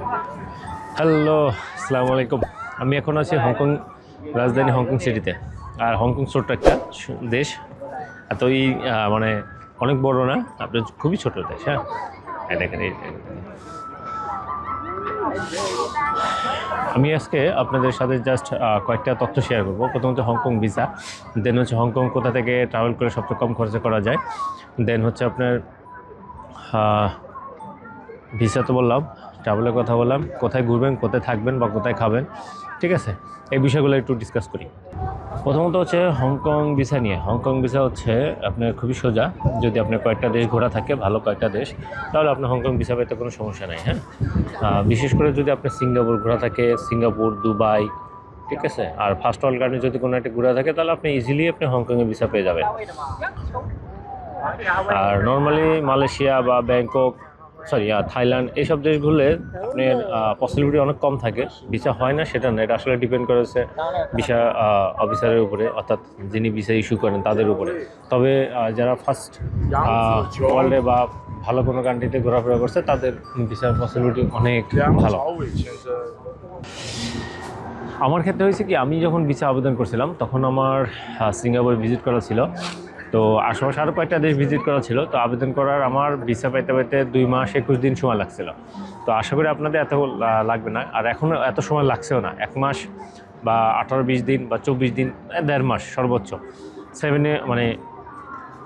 Hello আসসালামু আলাইকুম আমি এখন আছি হংকং রাজধানী হংকং সিটিতে আর হংকং ছোট্ট একটা দেশ। এত আহ, মানে অনেক বড় না আপনার খুবই ছোট দেশ হ্যাঁ? এই আমি আজকে আপনাদের সাথে জাস্ট কয়েকটা তথ্য শেয়ার করব। প্রথমত হংকং ভিসা দেন হচ্ছে হংকং কোথা থেকে ট্রাভেল করে সবচেয়ে কম খরচে করা যায়। দেন হচ্ছে আপনার ভিসা তো বললাম। ট্রাভেলের কথা বললাম, কোথায় ঘুরবেন, কোথায় থাকবেন বা কোথায় খাবেন, ঠিক আছে? এই বিষয়গুলো একটু ডিসকাস করি। প্রথমত হচ্ছে হংকং ভিসা নিয়ে। হংকং ভিসা হচ্ছে আপনার খুবই সোজা। যদি আপনার কয়েকটা দেশ ঘোরা থাকে, ভালো কয়েকটা দেশ, তাহলে আপনার হংকং ভিসা পেতে কোনো সমস্যা নেই হ্যাঁ? বিশেষ করে যদি আপনার সিঙ্গাপুর ঘোরা থাকে, সিঙ্গাপুর, দুবাই, ঠিক আছে? আর ফার্স্ট ওয়ার্ল্ড গার্ডে যদি কোনো একটা ঘোরা থাকে, তাহলে আপনি ইজিলি আপনি হংকংয়ে ভিসা পেয়ে যাবেন। আর নর্মালি মালয়েশিয়া বা ব্যাংকক সরি থাইল্যান্ড, এইসব দেশগুলো আপনার পসিবিলিটি অনেক কম থাকে। ভিসা হয় না, সেটা না, এটা আসলে ডিপেন্ড করেছে ভিসা অফিসারের উপরে, অর্থাৎ যিনি ভিসা ইস্যু করেন, তাদের উপরে। তবে যারা ফার্স্ট ওয়ার্ল্ডে বা ভালো কোনো কান্ট্রিতে ঘোরাফেরা করছে, তাদের ভিসার পসিবিলিটি অনেক ভালো। আমার ক্ষেত্রে হয়েছে কি, আমি যখন ভিসা আবেদন করছিলাম, তখন আমার সিঙ্গাপুর ভিজিট করা ছিল। তো আশেপাশে আরও কয়েকটা দেশ ভিজিট করা ছিল। তো আবেদন করার আমার ভিসা পাইতে পাইতে দুই মাস একুশ দিন সময় লাগছিল। তো আশা করি আপনাদের এত লাগবে না। আর এখনও এত সময় লাগছেও না। এক মাস বা আঠারো, বিশ দিন বা চব্বিশ দিন দেড় মাস সর্বোচ্চ। সেভেনে মানে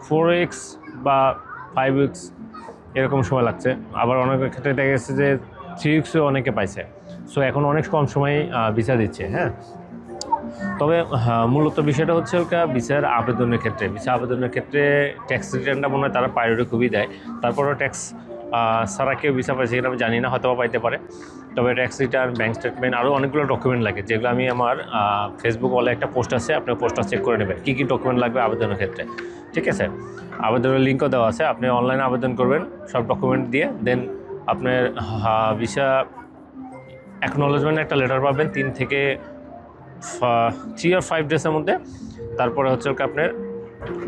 ফোর উইক্স বা ফাইভ উইক্স এরকম সময় লাগছে। আবার অনেক ক্ষেত্রে দেখা গেছে যে থ্রি উইক্সও অনেকে পাইছে। সো এখন অনেক কম সময় ভিসা দিচ্ছে হ্যাঁ? তবে হ্যাঁ, মূলত বিষয়টা হচ্ছে ভিসার আবেদনের ক্ষেত্রে। ভিসা আবেদনের ক্ষেত্রে ট্যাক্স রিটার্নটা মনে হয় তারা প্রায়োরিটি খুবই দেয়। তারপরেও ট্যাক্স সারা কেউ ভিসা পাইছে কিনা আমি জানি না হয়তো পাইতে পারে। তবে ট্যাক্স রিটার্ন ব্যাঙ্ক স্টেটমেন্ট আরও অনেকগুলো ডকুমেন্ট লাগে যেগুলো আমি আমার ফেসবুক ওয়ালে একটা পোস্ট আছে আপনি পোস্টটা চেক করে নেবেন। কী কী ডকুমেন্ট লাগবে আবেদনের ক্ষেত্রে? ঠিক আছে? আবেদনের লিঙ্কও দেওয়া আছে আপনি অনলাইনে আবেদন করবেন সব ডকুমেন্ট দিয়ে দেন আপনার ভিসা অ্যাকনোলেজমেন্ট একটা লেটার পাবেন তিন থেকে থ্রি আর ফাইভ ডেজের মধ্যে। তারপরে হচ্ছে আপনার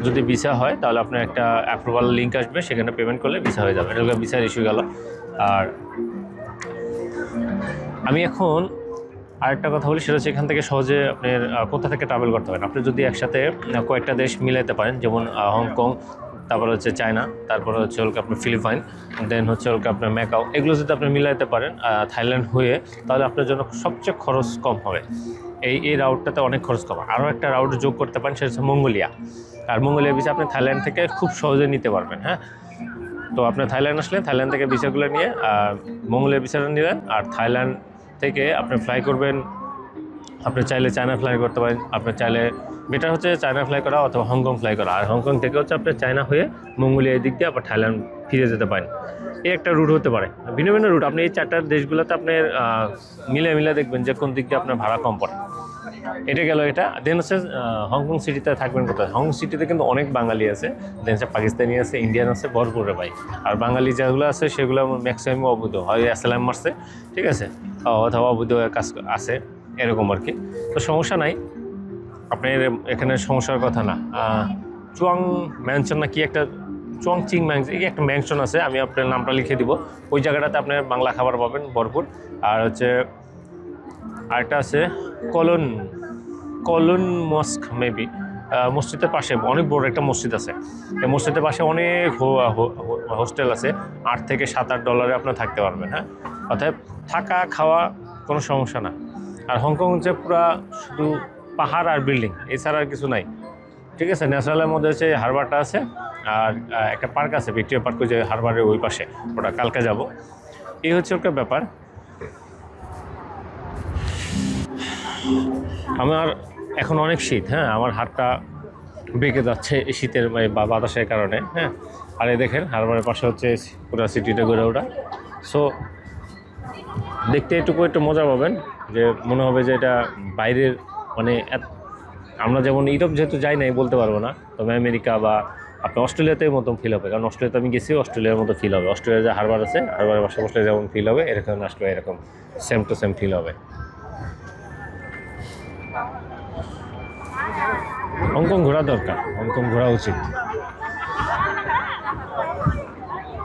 যদি ভিসা হয়, তাহলে আপনার একটা অ্যাপ্রুভাল লিঙ্ক আসবে, সেখানে পেমেন্ট করলে ভিসা হয়ে যাবে। এটা ভিসার ইস্যু গেল। আর আমি এখন আরেকটা কথা বলি, সেটা হচ্ছে এখান থেকে সহজে আপনার কোথা থেকে ট্রাভেল করতে পারেন? আপনি যদি একসাথে কয়েকটা দেশ মিলাইতে পারেন, যেমন হংকং তারপরে হচ্ছে চায়না, তারপরে হচ্ছে হলকে আপনার ফিলিপাইন দেন হচ্ছে হলকে আপনার ম্যাকাও। এগুলো যদি আপনি মিলাইতে পারেন থাইল্যান্ড হয়ে, তাহলে আপনার জন্য সবচেয়ে খরচ কম হবে। এই এই রাউটটাতে অনেক খরচ কম। আরও একটা রাউট যোগ করতে পারেন, সেটা হচ্ছে মঙ্গোলিয়া। আর মঙ্গোলিয়া ভিসা আপনি থাইল্যান্ড থেকে খুব সহজে নিতে পারবেন হ্যাঁ? তো আপনি থাইল্যান্ড আসলে থাইল্যান্ড থেকে ভিসাগুলো নিয়ে মঙ্গোলিয়া ভিসাটা নিলেন, আর থাইল্যান্ড থেকে আপনি ফ্লাই করবেন আপনি চাইলে চায়না ফ্লাই করতে পারেন, আপনি চাইলে বেটার হচ্ছে চায়না ফ্লাই করা অথবা হংকং ফ্লাই করা। আর হংকং থেকে হচ্ছে আপনি চায়না হয়ে মঙ্গোলিয়া দিক দিয়ে আবার থাইল্যান্ড ফিরে যেতে পারেন। এই একটা রুট হতে পারে। ভিন্ন ভিন্ন রুট আপনি এই চারটার দেশগুলোতে আপনার মিলে মিলে দেখবেন যে কোন দিক দিয়ে আপনার ভাড়া কম পড়ে। এটা গেল এটা। দেন হচ্ছে হংকং সিটিতে থাকবেন কোথায়? হংকং সিটিতে কিন্তু অনেক বাঙালি আছে। দেন হচ্ছে পাকিস্তানি আছে ইন্ডিয়ান আছে, ভরপুরে ভাই। আর বাঙালি যেগুলো আছে সেগুলো ম্যাক্সিমাম অবৈধ। হয় অ্যাসালাম মারছে ঠিক আছে? অথবা অবৈধ কাজ আছে। এরকম আর কি। তো সমস্যা নাই। আপনার এখানে সমস্যার কথা না। চুয়াং ম্যানশন না কি একটা, চুয়াং চিং ম্যানশন এই একটা ম্যানশন আছে, আমি আপনার নামটা লিখে দিব। ওই জায়গাটাতে আপনার বাংলা খাবার পাবেন ভরপুর। আর হচ্ছে আরেকটা আছে, কলন কলন মস্ক মেবি। মসজিদের পাশে, অনেক বড় একটা মসজিদ আছে। এই মসজিদের পাশে অনেক হোস্টেল আছে। আট থেকে সাত আট ডলারে আপনার থাকতে পারবেন হ্যাঁ? অর্থাৎ থাকা, খাওয়া কোনো সমস্যা না। আর হংকং হচ্ছে পুরা শুধু পাহাড় আর বিল্ডিং, এছাড়া আর কিছু নাই। ঠিক আছে, ন্যাশনালের মধ্যে হচ্ছে হারবারটা আছে, আর একটা পার্ক আছে, ভিক্টোরিয়া পার্ক যে হারবারের ওই পাশে, ওটা কালকে যাব। এই হচ্ছে একটা ব্যাপার। আমার এখন অনেক শীত হ্যাঁ আমার হাতটা বেঁকে যাচ্ছে শীতের বা বাতাসের কারণে হ্যাঁ। আর এই দেখেন, হারবারের পাশে হচ্ছে পুরো সিটিটা গড়ে ওঠা। সো দেখতে এটুকু একটু মজা পাবেন, যে মনে হবে যে এটা বাইরের মানে আমরা যেমন ইউরোপ যেহেতু যাই নাই বলতে পারব না, তবে আমেরিকা বা আপনি অস্ট্রেলিয়াতে মতো ফিল হবে। কারণ অস্ট্রেলিয়াতে আমি গেছি, অস্ট্রেলিয়ার মতো ফিল হবে। অস্ট্রেলিয়া যে হারবার আছে, হারবারের পাশে বসলে যেমন ফিল হবে, এরকম আসলে এরকম সেম টু সেম ফিল হবে। হংকং ঘোরা দরকার। হংকং ঘোরা উচিত।